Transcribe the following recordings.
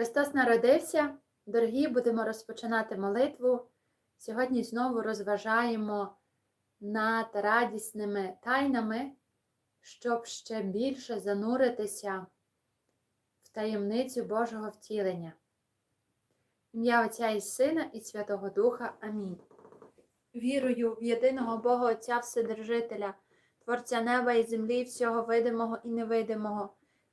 Христос народився. Дорогі, будемо розпочинати молитву. Сьогодні знову розважаємо над радісними тайнами, щоб ще більше зануритися в таємницю Божого втілення. Ім'я Отця і Сина і Святого Духа. Амінь. Вірую в єдиного Бога Отця Вседержителя, Творця неба і землі, всього видимого і невидимого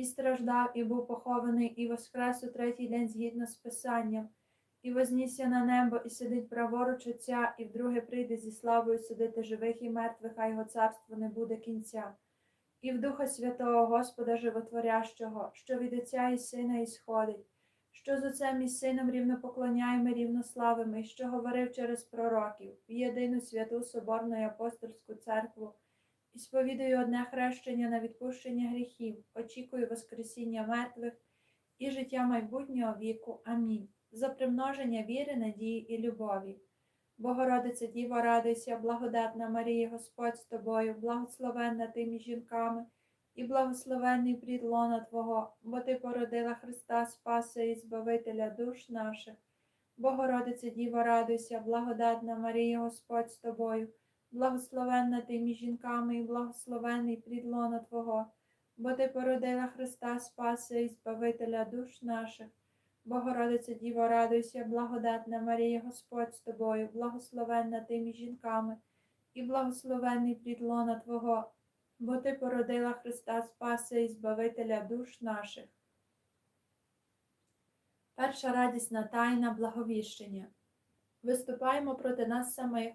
і страждав, і був похований, і воскрес у третій день згідно з Писанням, і вознісся на небо, і сидить праворуч Отця, і вдруге прийде зі славою судити живих і мертвих, а його царство не буде кінця. І в Духа Святого Господа Животворящого, що від Отця і Сина ісходить, що з Отцем і Сином рівно поклоняємо, рівно славимо, і що говорив через пророків, в єдину святу Соборну і апостольську церкву. І сповідую одне хрещення на відпущення гріхів, очікую Воскресіння мертвих і життя майбутнього віку. Амінь. За примноження віри, надії і любові. Богородице Діво, радуйся, благодатна Марія, Господь з тобою, благословенна ти між жінками, і благословенний плід лона Твого, бо Ти породила Христа Спаса і Збавителя душ наших. Богородице Діво, радуйся, благодатна Марія, Господь з тобою благословенна ти між жінками, і благословений плід лона Твого, бо Ти породила Христа Спаса і Збавителя душ наших. Богородице Діво, радуйся, благодатна Марія, Господь з тобою, благословенна ти між жінками, і благословений плід лона Твого, бо Ти породила Христа Спаса і Збавителя душ наших. Перша радісна тайна благовіщення. Виступаємо проти нас самих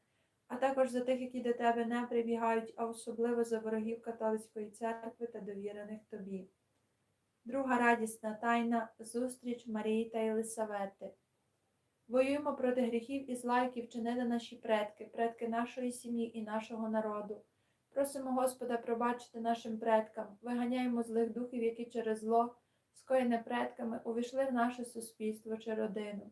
а також за тих, які до Тебе не прибігають, а особливо за ворогів католицької церкви та довірених Тобі. Друга радісна тайна зустріч Марії та Єлисавети. Воюємо проти гріхів і зла, які вчинили наші предки, предки нашої сім'ї і нашого народу. Просимо Господа пробачити нашим предкам, виганяємо злих духів, які через зло, скоєне предками, увійшли в наше суспільство чи родину.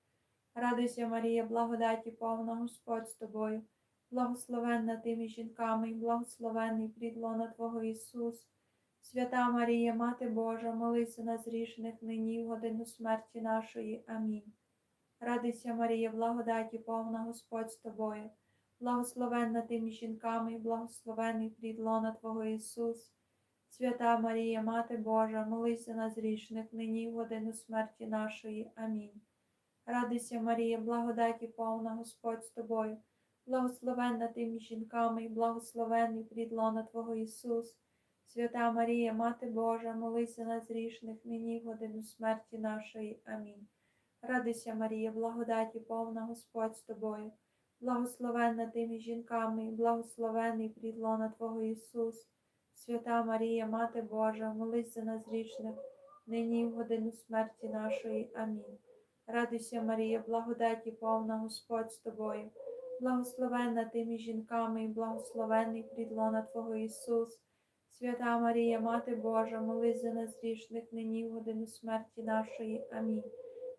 Радуйся, Марія, благодаті повна Господь з тобою, благословенна ти між жінками, і благословений плід Твого Ісус. Свята Марія, Мати Божа, молись за нас грішних нині в годину смерті нашої. Амінь. Радуйся, Марія, благодаті повна Господь з тобою, благословенна ти між жінками, і благословений плід Твого Ісус. Свята Марія, Мати Божа, молись за нас грішних нині в годину смерті нашої. Амінь. Радуйся, Марія, благодаті повна Господь з тобою, благословенна ти між жінками, і благословений плід лона Твого Ісус. Свята Марія, Мати Божа, молись за нас грішних нині в годину смерті нашої. Амінь. Радуйся, Марія, благодаті повна Господь з тобою, благословенна ти між жінками, і благословений плід лона Твого Ісус. Свята Марія, Мати Божа, молись за нас грішних нині в годину смерті нашої. Амінь. Радуйся, Марія, благодаті повна Господь з тобою, благословенна ти між жінками, і благословений плід лона Твого Ісус. Свята Марія, Мати Божа, молись за нас грішних нині в годину смерті нашої. Амінь.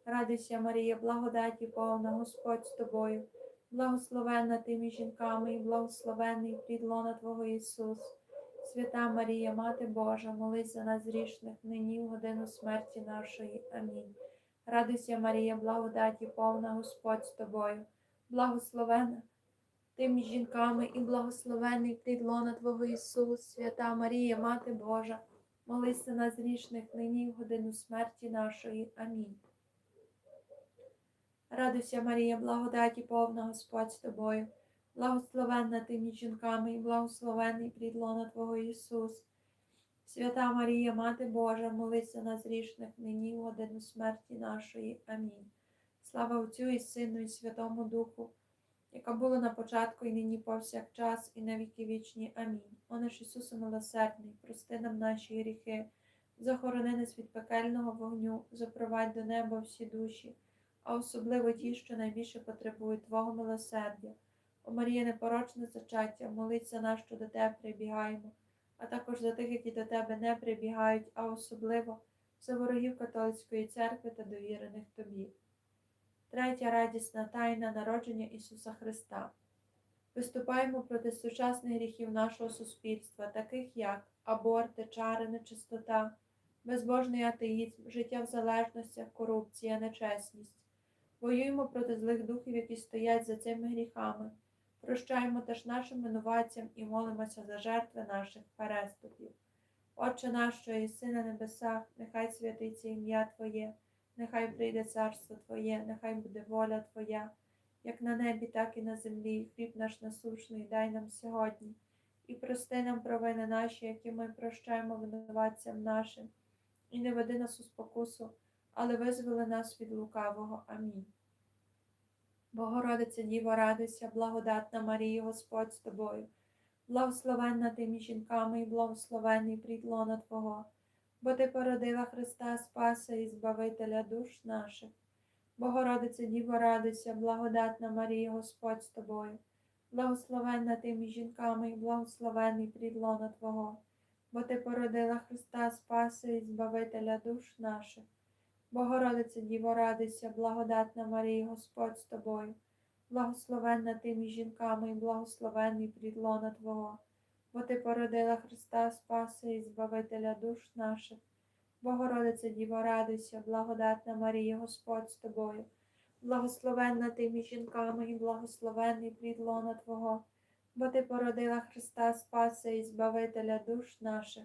Радуйся, Марія, благодаті повна Господь з тобою, благословенна ти між жінками, і благословений плідлона Твого Ісус. Свята Марія, Мати Божа, молись за нас грішних нині в годину смерті нашої. Амінь. Радуйся, Марія, благодаті повна Господь з тобою, благословенна ти жінками і благословений плід лона Твого Ісус, свята Марія, Мати Божа, молись за нас грішних нині в годину смерті нашої. Амінь. Радуйся, Марія, благодаті повна Господь з тобою, благословенна ти між жінками і благословений плід лона Твого Ісус. Свята Марія, Мати Божа, молись за нас грішних нині в годину смерті нашої. Амінь. Слава Отцю і Сину, і Святому Духу яка була на початку і нині повсякчас, і на віки вічні. Амінь. О наш Ісусе милосердний, прости нам наші гріхи, захорони нас від пекельного вогню, запровадь до неба всі душі, а особливо ті, що найбільше потребують Твого милосердя. О Марія, непорочне зачаття, молись за нас, що до Тебе прибігаємо, а також за тих, які до Тебе не прибігають, а особливо за ворогів католицької церкви та довірених Тобі. Третя радісна тайна народження Ісуса Христа. Виступаємо проти сучасних гріхів нашого суспільства, таких як аборти, чари, нечистота, безбожний атеїзм, життя в залежностях, корупція, нечесність. Воюємо проти злих духів, які стоять за цими гріхами. Прощаємо теж нашим винуватцям і молимося за жертви наших переступів. Отче наш, що єси на небесах, нехай святиться ім'я Твоє. Нехай прийде царство Твоє, нехай буде воля Твоя, як на небі, так і на землі. Хліб наш насушний дай нам сьогодні. І прости нам провини наші, які ми прощаємо винуватцям нашим. І не веди нас у спокусу, але визволи нас від лукавого. Амінь. Богородиця Діво, радуйся, благодатна Марія, Господь з тобою. Благословенна ти між жінками і благословенний плід лона Твого, бо ти породила Христа Спаса і Збавителя душ наших. Богородиця Діво, радуйся, благодатна Марія, Господь з тобою. Благословенна ти між жінками і благословенний плід Твого, бо ти породила Христа Спаса і Збавителя душ наших. Богородиця Діво, радуйся, благодатна Марія, Господь з тобою. Благословенна ти між жінками і благословенний плід лона Твого, бо ти породила Христа Спаса і Збавителя душ наших. Богородиця Діво, радуйся, благодатна Марія, Господь з тобою. Благословенна ти між жінками і благословенний плід лона Твого, бо ти породила Христа Спаса і Збавителя душ наших.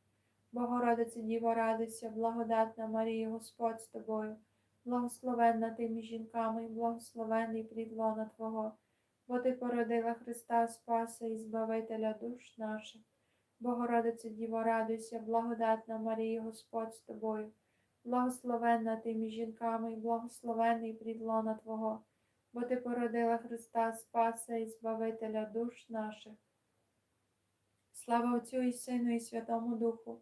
Богородиця Діво, радуйся, благодатна Марія, Господь з тобою. Благословенна ти між жінками і благословенний плід Твого, бо ти породила Христа Спаса і Збавителя душ наших. Богородиця Діво, радуйся, благодатна Марія, Господь з тобою. Благословенна ти між жінками і благословенний плід Твого, бо ти породила Христа Спаса і Збавителя душ наших. Слава Отцю і Сину, і Святому Духу,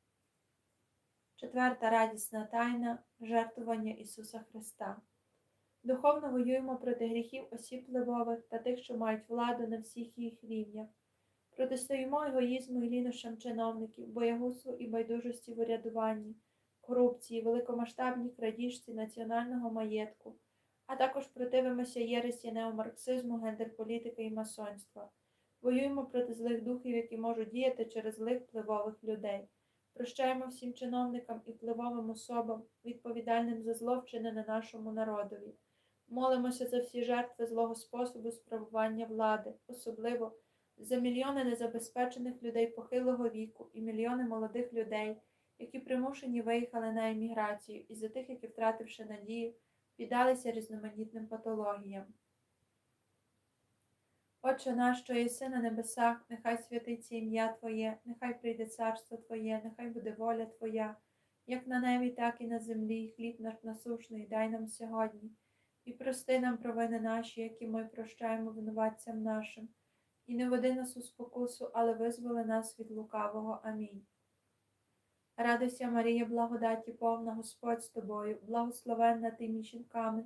Четверта радісна тайна жертвування Ісуса Христа. Духовно воюємо проти гріхів осіб впливових та тих, що мають владу на всіх їх рівнях. Протистоїмо егоїзму і лінощам чиновників, боягузтву і байдужості в урядуванні, корупції, великомасштабній крадіжці національного маєтку, а також противимося єресі неомарксизму, гендерполітики і масонства. Воюємо проти злих духів, які можуть діяти через злих впливових людей. Прощаємо всім чиновникам і впливовим особам, відповідальним за зло вчинене нашому народові. Молимося за всі жертви злого способу справування влади, особливо за мільйони незабезпечених людей похилого віку і мільйони молодих людей, які примушені виїхали на еміграцію, і за тих, які, втративши надію, піддалися різноманітним патологіям. Отче наш, що єси на небесах, нехай святиться ім'я Твоє, нехай прийде царство Твоє, нехай буде воля Твоя, як на небі, так і на землі, хліб наш насушний дай нам сьогодні, і прости нам провини наші, які ми прощаємо винуватцям нашим, і не веди нас у спокусу, але визволи нас від лукавого. Амінь. Радуйся, Марія, благодаті повна Господь з тобою, благословенна ти між жінками,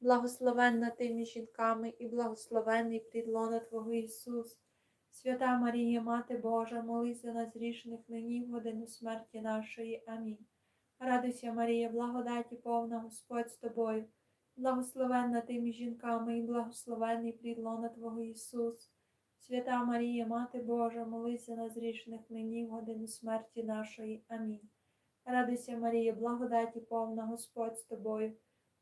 благословенна ти між жінками, і благословенний плід лона Твого Ісус. Свята Марія, Мати Божа, молись за нас грішних нині в годину смерті нашої. Амінь. Радуйся, Марія, благодаті повна Господь з тобою, благословенна ти між жінками і благословенний плід лона Твого Ісус. Свята Марія, Мати Божа, молись за нас грішних нині в годину смерті нашої. Амінь. Радуйся, Марія, благодаті повна Господь з тобою,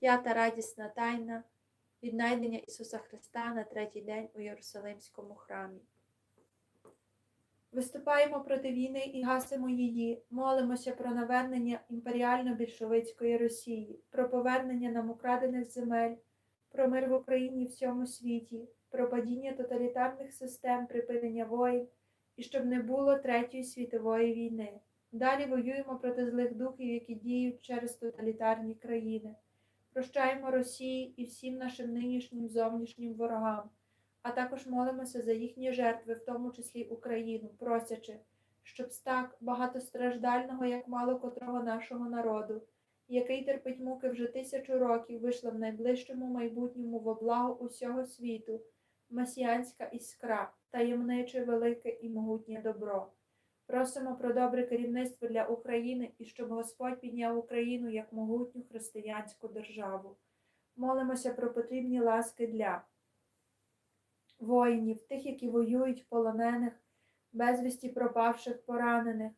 П'ята радісна тайна віднайдення Ісуса Христа на третій день у Єрусалимському храмі. Виступаємо проти війни і гасимо її, молимося про навернення імперіально-більшовицької Росії, про повернення нам украдених земель, про мир в Україні і всьому світі, про падіння тоталітарних систем, припинення воїн і щоб не було Третьої світової війни. Далі воюємо проти злих духів, які діють через тоталітарні країни. Прощаємо Росії і всім нашим нинішнім зовнішнім ворогам а також молимося за їхні жертви, в тому числі Україну, просячи, щоб з так багатостраждального, як мало котрого нашого народу, який терпить муки вже тисячу років, вийшла в найближчому майбутньому во благо усього світу, масіянська іскра, таємниче, велике і могутнє добро. Просимо про добре керівництво для України і щоб Господь підняв Україну як могутню християнську державу. Молимося про потрібні ласки для воїнів, тих, які воюють, полонених, безвісті пропавших, поранених,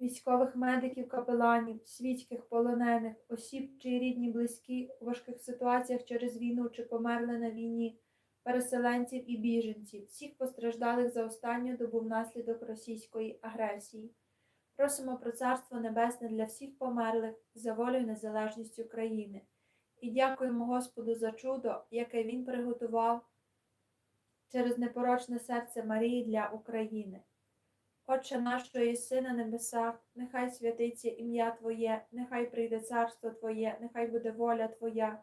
військових медиків, капеланів, світських полонених, осіб, чиї рідні близькі у важких ситуаціях через війну чи померли на війні, переселенців і біженців, всіх постраждалих за останню добу внаслідок російської агресії. Просимо про Царство Небесне для всіх померлих за волю і незалежність України. І дякуємо Господу за чудо, яке Він приготував через непорочне серце Марії для України. Отче нашого єси на небесах, нехай святиться ім'я Твоє, нехай прийде царство Твоє, нехай буде воля Твоя,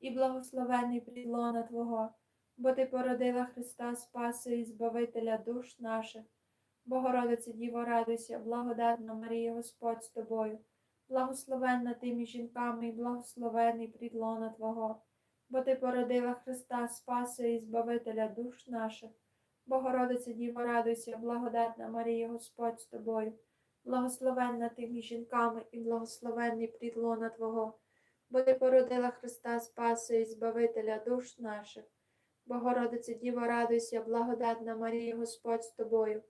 і благословений плід Твого, бо Ти породила Христа Спаси і Збавителя душ наших. Богородице Діво, радуйся, благодатна Марія, Господь з тобою, благословенна ти між жінками і благословений плід Твого, бо Ти породила Христа Спаси і Збавителя душ наших. Богородице Діво, радуйся, благодатна Марія, Господь з тобою, благословенна ти між жінками і благословенний плід Твого, бо Ти породила Христа Спаси і Збавителя душ наших. Богородице Діво, радуйся, благодатна Марія, Господь з тобою,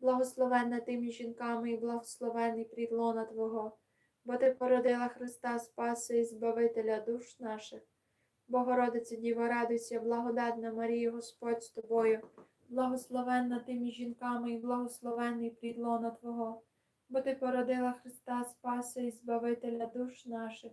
благословенна ти між жінками і благословенний плід Твого, бо Ти породила Христа Спаси і Збавителя душ наших. Богородице Діво, радуйся, благодатна Марія, Господь з тобою, благословенна ти між жінками і благословенний плід Твого, бо Ти породила Христа Спаси і Збавителя душ наших.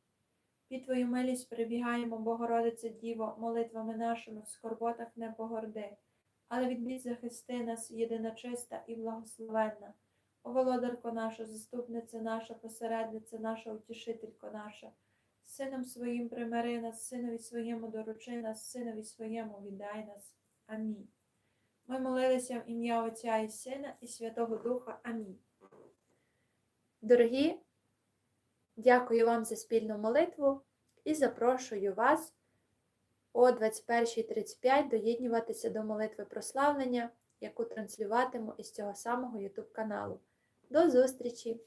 Під Твою милість прибігаємо, Богородице Діво, молитвами нашими в скорботах не погорди, але від бід захисти нас, єдина чиста і благословенна. О володарко наша, заступниця наша, посередниця наша, утішителько наша. Сином своїм примири нас, синові своєму доручи нас, синові своєму віддай нас. Амінь. Ми молилися в ім'я Отця і Сина і Святого Духа. Амінь. Дорогі, дякую вам за спільну молитву і запрошую вас о 21.35 доєднюватися до молитви прославлення, яку транслюватиму із цього самого YouTube каналу. До зустрічі!